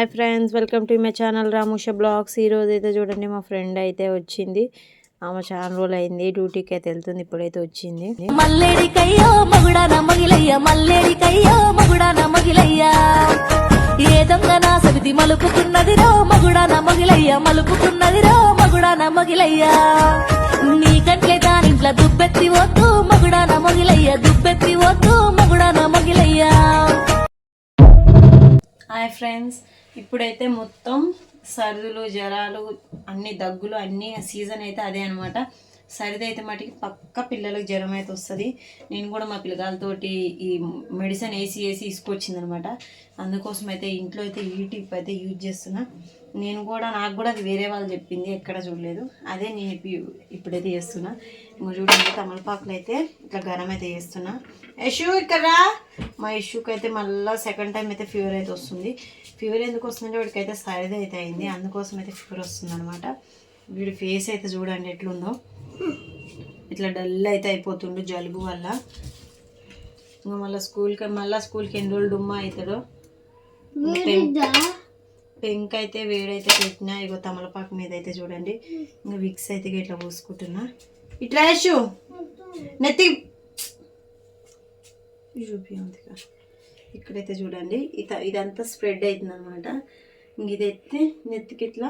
Hi friends welcome to my channel Ramusha vlogs. ఈరోజు అయితే చూడండి మా ఫ్రెండ్ అయితే వచ్చింది. ఆమె చాలా రోజులు అయింది డ్యూటీకి అయితే వెళ్తుంది ఇప్పుడైతే వచ్చింది. మల్లేడికయ్యో మగుడా నమ్మగిలయ్య మల్లేడికయ్యో మగుడా నమ్మగిలయ్య ఏ దొంగ నా సవితి మలుపుకున్నదిరో మగుడా నమ్మగిలయ్య మలుపుకున్నదిరో మగుడా నమ్మగిలయ్య నీ కంట్లే దానింట్ల దుబ్బెత్తి వద్దు మగుడా నమ్మగిలయ్య దుబ్బెత్తి వద్దు మగుడా నమ్మగిలయ్య హాయ్ ఫ్రెండ్స్ ఇప్పుడైతే మొత్తం సర్దులు జ్వరాలు అన్ని దగ్గులు అన్ని సీజన్ అయితే అదే అనమాట సరిది అయితే మటుకి పక్క పిల్లలకు జ్వరం అయితే వస్తుంది. నేను కూడా మా పిల్లగాలతోటి ఈ మెడిసిన్ వేసి వేసి తీసుకొచ్చిందనమాట అందుకోసం అయితే ఇంట్లో అయితే ఈ టిప్ అయితే యూజ్ చేస్తున్నా. నేను కూడా నాకు కూడా అది వేరే వాళ్ళు చెప్పింది ఎక్కడ చూడలేదు. అదే నేను ఇప్పుడైతే చేస్తున్నా. ఇంకో చూడండి తమలపాకులు అయితే ఇట్లా గరం అయితే చేస్తున్నా. యశు ఇక్కడ మా ఇష్యూకి అయితే మళ్ళీ సెకండ్ టైం అయితే ఫీవర్ అయితే వస్తుంది. ఫీవర్ ఎందుకు వస్తుందంటే వాడికైతే సరిది అయితే అయింది. అందుకోసం అయితే ఫీవర్ వస్తుంది అనమాట వీడి ఫేస్ అయితే చూడండి ఎట్లుందో. ఇట్లా డల్ అయితే అయిపోతుండు జలుబు వల్ల. ఇంకా మళ్ళీ స్కూల్కి మళ్ళీ స్కూల్కి ఎన్ని రోజులు డుమ్మా అవుతాడో. పెంక్ అయితే వేడైతే పెట్టినా ఇగో తమలపాకు మీద అయితే చూడండి. ఇంకా విక్స్ అయితే ఇట్లా పూసుకుంటున్నా ఇట్లా యశు నెత్తి. చూపిగా ఇక్కడైతే చూడండి. ఇత ఇదంతా స్ప్రెడ్ అవుతుంది అనమాట ఇదైతే నెత్తికి ఇట్లా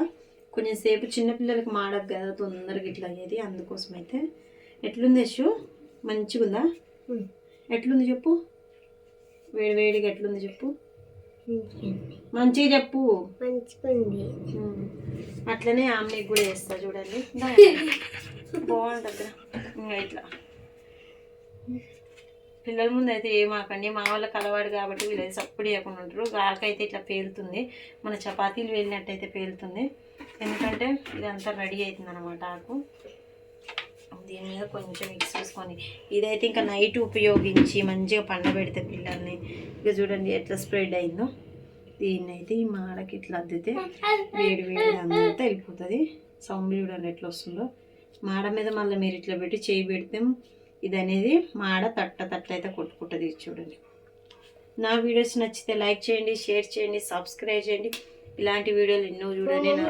కొంచెం సేపు చిన్నపిల్లలకి మాడకు కదా తొందరగా ఇట్లా అయ్యేది. అందుకోసం అయితే ఎట్లుంది యశు మంచిగా ఉందా ఎట్లుంది చెప్పు? వేడి వేడిగా ఎట్లుంది చెప్పు? మంచిగా చెప్పు. అట్లనే ఆమెకి కూడా వేస్తా చూడండి. బాగుంటుంది ఇంకా ఇట్లా. పిల్లల ముందు అయితే ఏమాకండి మా వాళ్ళకి అలవాటు కాబట్టి వీళ్ళు సప్పుడు చేయకుండా ఉంటారు. గాకైతే ఇట్లా పేలుతుంది. మన చపాతీలు వేలినట్టయితే పేలుతుంది. ఎందుకంటే ఇదంతా రెడీ అవుతుంది అనమాట ఆకు. దీని మీద కొంచెం మిక్స్ చేసుకొని. ఇదైతే ఇంకా నైట్ ఉపయోగించి మంచిగా పండబెడితే పిల్లల్ని. ఇక చూడండి ఎట్లా స్ప్రెడ్ అయిందో. దీన్ని అయితే ఈ మాడకి ఇట్లా అద్దితే వేడి వేడి అంతా వెళ్ళిపోతుంది. సౌండ్ చూడండి ఎట్లా వస్తుందో. మాడ మీద మళ్ళీ మీరు ఇట్లా పెట్టి చేయి పెడితే ఇది అనేది మాడ తట్ట తట్ట అయితే కొట్టుకుంటుంది ఇది చూడండి. నా వీడియోస్ నచ్చితే లైక్ చేయండి షేర్ చేయండి సబ్స్క్రైబ్ చేయండి. ఇలాంటి వీడియోలు ఎన్నో చూడండి నా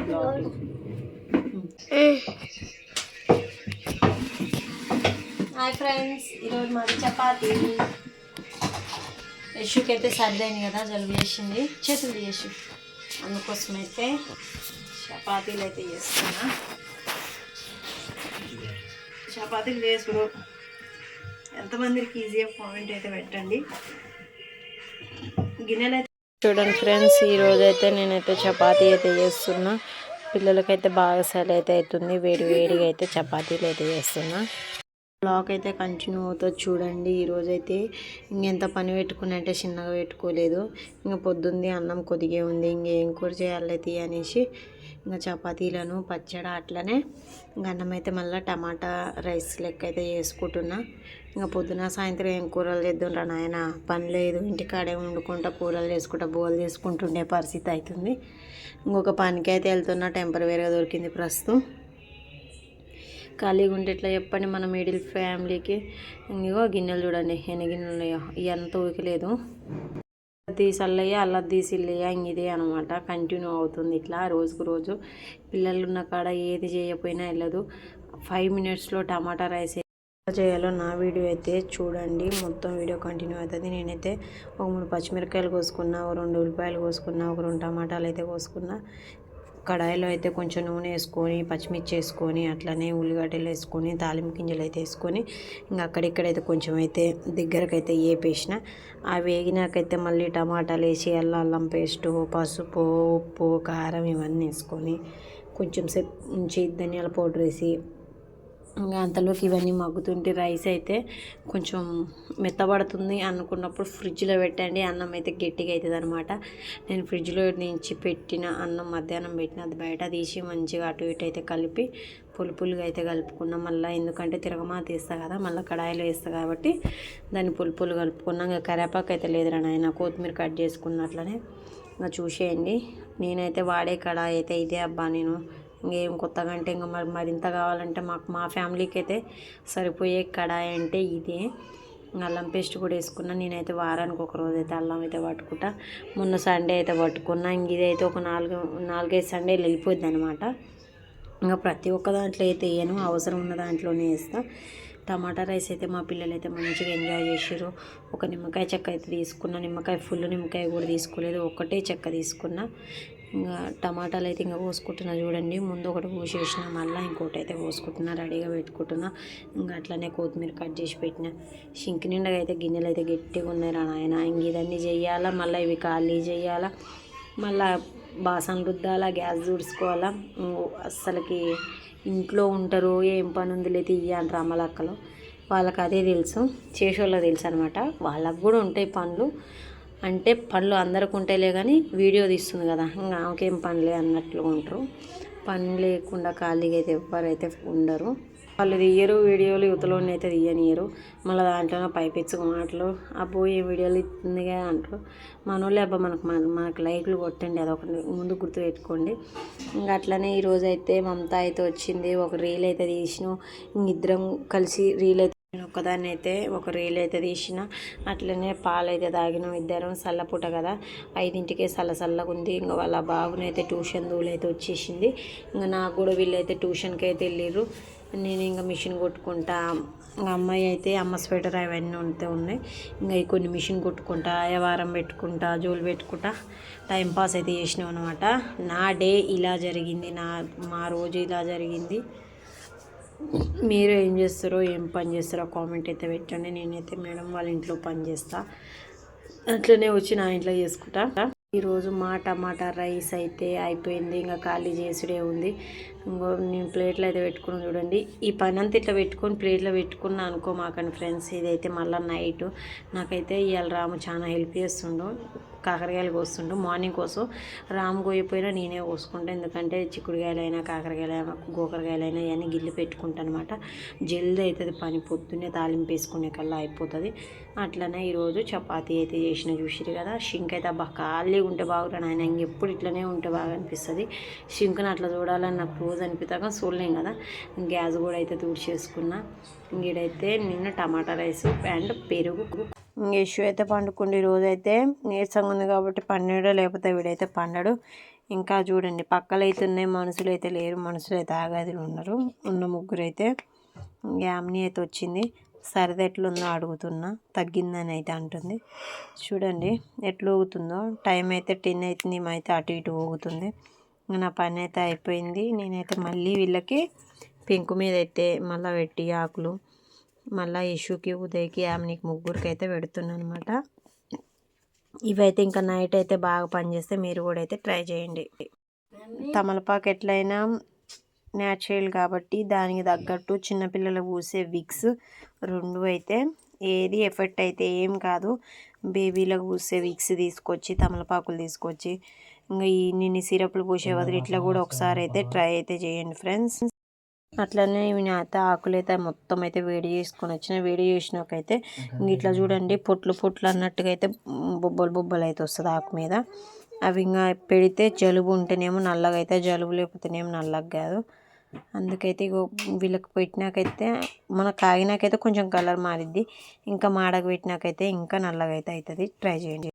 హాయ్ ఫ్రెండ్స్ ఈరోజు మాది చపాతి. యశుకి అయితే సర్దైంది కదా జలుబు చేసింది. చేతులు యశు. అందుకోసం అయితే చపాతీలు అయితే చేస్తున్నా. చపాతీలు చేసుడు ఎంతమందికి ఈజీగా కామెంట్ అయితే పెట్టండి. గిన్నెలు అయితే చూడండి ఫ్రెండ్స్ ఈరోజు అయితే నేనైతే చపాతీ అయితే చేస్తున్నా. పిల్లలకైతే బాగా సరి అయితే అవుతుంది వేడి వేడిగా అయితే చపాతీలు అయితే చేస్తున్నా. బ్లాగ్ అయితే కంటిన్యూ అవుతుంది చూడండి. ఈరోజు అయితే ఇంకెంత పని పెట్టుకుని అంటే చిన్నగా పెట్టుకోలేదు. ఇంకా పొద్దుంది అన్నం కొద్దిగే ఉంది. ఇంకేం కూర చేయాలి అనేసి ఇంకా చపాతీలను పచ్చడి అట్లనే ఇంకా అన్నం అయితే మళ్ళీ టమాటా రైస్ లెక్క అయితే చేసుకుంటున్నా. ఇంకా పొద్దున సాయంత్రం ఏం కూరలు చేద్దాం రా నాయన? పని లేదు. ఇంటికాడే వండుకుంటా కూరలు చేసుకుంటా బోలు చేసుకుంటుండే పరిస్థితి అవుతుంది ఇంకొక పనికి అయితే వెళ్తున్నా టెంపరీగా దొరికింది ప్రస్తుతం. ఖాళీగా ఉంటే ఎట్లా చెప్పండి మన మిడిల్ ఫ్యామిలీకి? ఇంకో గిన్నెలు చూడండి ఎన్ని గిన్నెలు ఉన్నాయో. ఇవంతా ఊకలేదు తీసల్లయ్య అల్ల తీసిల్లయ్య ఇదే అనమాట కంటిన్యూ అవుతుంది ఇట్లా రోజుకు రోజు. పిల్లలు ఉన్న కాడ ఏది చేయకపోయినా వెళ్ళదు. ఫైవ్ మినిట్స్లో టమాటా రైస్ ఎలా చేయాలో నా వీడియో అయితే చూడండి. మొత్తం వీడియో కంటిన్యూ అవుతుంది. నేనైతే ఒక మూడు పచ్చిమిరకాయలు కోసుకున్నా ఒక రెండు ఉల్లిపాయలు కోసుకున్నా ఒక రెండు టమాటాలు అయితే కోసుకున్నా. కడాయిలో అయితే కొంచెం నూనె వేసుకొని పచ్చిమిర్చి వేసుకొని అట్లనే ఉల్లిగడ్డలు వేసుకొని తాలింపు గింజలు అయితే వేసుకొని ఇంకా అక్కడిక్కడైతే కొంచెం అయితే దగ్గరకైతే వేపేసిన ఆ వేగినాకైతే మళ్ళీ టమాటాలు వేసి అల్లం అల్లం పేస్టు పసుపు ఉప్పు కారం ఇవన్నీ వేసుకొని కొంచెం సేపు ఉంచి ధనియాల పౌడర్ వేసి ఇంకా అంతలోకి ఇవన్నీ మగ్గుతుంటే రైస్ అయితే కొంచెం మెత్తబడుతుంది అనుకున్నప్పుడు ఫ్రిడ్జ్లో పెట్టండి. అన్నం అయితే గట్టిగా అవుతుంది అనమాట నేను ఫ్రిడ్జ్లో నుంచి పెట్టిన అన్నం మధ్యాహ్నం పెట్టిన అది బయట తీసి మంచిగా అటు ఇటు అయితే కలిపి పులుపులుగా అయితే కలుపుకున్నాం. మళ్ళీ ఎందుకంటే తిరగమాత వేస్తా కదా మళ్ళీ కడాయిలో వేస్తా కాబట్టి దాన్ని పులుపులు కలుపుకున్నాం. ఇంకా కరేపాకు అయితే లేదురా నాయన కొత్తిమీర కట్ చేసుకున్నట్లనే ఇంకా చూసేయండి. నేనైతే వాడే కడాయి అయితే ఇదే అబ్బా నేను ఇంకేం కొత్తగా అంటే ఇంకా మరి మరింత కావాలంటే మాకు మా ఫ్యామిలీకి అయితే సరిపోయే కడాయి అంటే ఇదే. అల్లం పేస్ట్ కూడా వేసుకున్నా నేనైతే వారానికి ఒక రోజు అయితే అల్లం అయితే పట్టుకుంటా. మొన్న సండే అయితే పట్టుకున్నా ఇంక ఇదైతే ఒక నాలుగు నాలుగైదు సండేలు వెళ్ళిపోద్ది అనమాట ఇంకా ప్రతి ఒక్క దాంట్లో అయితే వేయను అవసరం ఉన్న దాంట్లోనే వేస్తా. టమాటా రైస్ అయితే మా పిల్లలు అయితే మంచిగా ఎంజాయ్ చేసారు ఒక నిమ్మకాయ చెక్క అయితే తీసుకున్నా నిమ్మకాయ ఫుల్ నిమ్మకాయ కూడా తీసుకోలేదు ఒకటే చెక్క తీసుకున్నా. ఇంకా టమాటాలు అయితే ఇంకా పోసుకుంటున్నా చూడండి. ముందు ఒకటి కోసేసిన మళ్ళీ ఇంకోటి అయితే పోసుకుంటున్నా రెడీగా పెట్టుకుంటున్నా. ఇంకా అట్లనే కొత్తిమీర కట్ చేసి పెట్టిన. షింక్ నిండా అయితే గిన్నెలు అయితే గట్టిగా ఉన్నాయి రా నాయన. ఇంక ఇదన్నీ చేయాలా మళ్ళీ ఇవి ఖాళీ చేయాలా మళ్ళా బాసనలు రుద్దాలా గ్యాస్ తుడుచుకోవాలా. అస్సలకి ఇంట్లో ఉంటారు ఏం పని ఉందిలే తీయ అంటారు అమ్మలక్కలు. వాళ్ళకి అదే తెలుసు చేసేవాళ్ళకి తెలుసు అనమాట వాళ్ళకు కూడా ఉంటాయి పనులు. అంటే పనులు అందరికి ఉంటాయిలే కానీ వీడియో తీస్తుంది కదా. ఇంకా ఆమెకేం పనులే అన్నట్లు ఉంటారు. పని లేకుండా ఖాళీగా అయితే ఎవరైతే ఉండరు. వాళ్ళు తీయరు వీడియోలు యువతలోనే అయితే తీయనియరు. మళ్ళీ దాంట్లోనే పైపెచ్చుకు మాటలు అబ్బో ఏ వీడియోలు ఇస్తుందిగా అంటారు. మనోళ్ళే అబ్బా మనకు మన మనకు లైక్లు కొట్టండి అదొకటి ముందు గుర్తు పెట్టుకోండి. ఇంకా అట్లనే ఈరోజు అయితే మమత అయితే వచ్చింది ఒక రీల్ అయితే తీసినాం. ఇంక ఇద్దరం కలిసి రీల్ అయితే నేను ఒక్కదాన్ని అయితే ఒక రీల్ అయితే తీసిన. అట్లనే పాలు అయితే తాగినాం ఇద్దరం చల్లపూట కదా. ఐదింటికే చల్ల చల్లగా ఉంది ఇంకా వాళ్ళ బాబుని అయితే ట్యూషన్ దూలు అయితే వచ్చేసింది. ఇంకా నాకు కూడా వీళ్ళైతే ట్యూషన్కి అయితే వెళ్ళిర్రు. నేను ఇంకా మిషన్ కొట్టుకుంటా. ఇంకా అమ్మాయి అయితే అమ్మ స్వెటర్ అవన్నీ ఉంటే ఉన్నాయి. ఇంకా ఈ కొన్ని మిషన్ కొట్టుకుంటా వ్యవహారం పెట్టుకుంటా జోలు పెట్టుకుంటా. టైం పాస్ అయితే చేసినాం అనమాట నా డే ఇలా జరిగింది. నా మా రోజు ఇలా జరిగింది. మీరు ఏం చేస్తారో ఏం పని చేస్తారో కామెంట్ అయితే పెట్టండి. నేనైతే మేడం వాళ్ళ ఇంట్లో పని చేస్తా. అట్లనే వచ్చి నా ఇంట్లో చేసుకుంటా. ఈరోజు మా టమాటా రైస్ అయితే అయిపోయింది. ఇంకా ఖాళీ చేసుడే ఉంది. ఇంకో నేను ప్లేట్లో అయితే పెట్టుకుని చూడండి. ఈ పని అంతా ఇట్లా పెట్టుకొని ప్లేట్లో పెట్టుకున్నా అనుకో మాకండి ఫ్రెండ్స్ ఇదైతే మళ్ళీ నైట్ నాకైతే ఇవాళ రాము చాలా హెల్ప్ చేస్తుండు. కాకరకాయలు కోస్తుండు. మార్నింగ్ కోసం రాము కోయిపోయినా నేనే కోసుకుంటా. ఎందుకంటే చిక్కుడుకాయలైనా కాకరకాయలైనా గోకరకాయలైనా ఇవన్నీ గిల్లి పెట్టుకుంటాను అనమాట జల్దీ అవుతుంది పని. పొద్దున్నే తాలింపు వేసుకునే కల్లా అయిపోతుంది. అట్లనే ఈరోజు చపాతీ అయితే చేసిన. చూసిరు కదా? షింక్ అయితే అబ్బా ఖాళీగా ఉంటే బాగురా ఆయన ఇంకెప్పుడు ఇట్లనే ఉంటే బాగా అనిపిస్తుంది. షింక్ని అట్లా చూడాలని నాకు రోజు అనిపిస్తాక చూడలేం కదా? గ్యాస్ కూడా అయితే తుడిచేసుకున్నా. ఇంకీడైతే నిన్న టమాటా రైస్ అండ్ పెరుగు. ఇంక ఇష్యూ అయితే పండుకుండి. రోజు అయితే నీరసంగా ఉంది కాబట్టి పండాడు లేకపోతే వీడైతే పండడు. ఇంకా చూడండి పక్కలు అయితే ఉన్నాయి మనుషులు అయితే లేరు మనుషులు అయితే ఆగాదిలు ఉన్నారు. ఉన్న ముగ్గురు అయితే యామ్ని అయితే వచ్చింది. సరదా ఎట్లుందో అడుగుతున్నా తగ్గిందని అయితే అంటుంది. చూడండి ఎట్లా ఊగుతుందో టైం అయితే టెన్ అవుతుంది ఈమె అయితే అటు ఇటు ఊగుతుంది. ఇంకా నా పని అయితే అయిపోయింది. నేనైతే మళ్ళీ వీళ్ళకి పెంకు మీద అయితే మళ్ళీ పెట్టి ఆకులు మళ్ళీ ఇషుకి ఉదయ్కి ఆమెకి ముగ్గురికి అయితే పెడుతున్నాను అనమాట ఇవైతే ఇంకా నైట్ అయితే బాగా పనిచేస్తే మీరు కూడా అయితే ట్రై చేయండి. తమలపాకు ఎట్లయినా న్యాచురల్ కాబట్టి దానికి తగ్గట్టు చిన్నపిల్లలు పూసే విక్స్ రెండు అయితే. ఏది ఎఫెక్ట్ అయితే ఏం కాదు. బేబీలకు పూసే విక్స్ తీసుకొచ్చి తమలపాకులు తీసుకొచ్చి ఇంకా ఈ నిన్ని సిరప్లు పూసే బదులు ఇట్లా కూడా ఒకసారి అయితే ట్రై అయితే చేయండి ఫ్రెండ్స్. అట్లనే అయితే ఆకులు అయితే మొత్తం అయితే వేడి చేసుకొని వచ్చిన వేడి చేసినాకైతే ఇంక ఇట్లా చూడండి పొట్లు పొట్లు అన్నట్టుగా అయితే బొబ్బలు బొబ్బలు అయితే వస్తుంది ఆకు మీద. అవి ఇంకా పెడితే జలుబు ఉంటేనేమో నల్లగా అయితే జలుబు లేకపోతేనేమో నల్లగా కాదు. అందుకైతే ఇగో వీళ్ళకి పెట్టినాకైతే మన కాగినాకైతే కొంచెం కలర్ మారిద్ది. ఇంకా మాడక పెట్టినాకైతే ఇంకా నల్లగా అయితే అవుతుంది ట్రై చేయండి.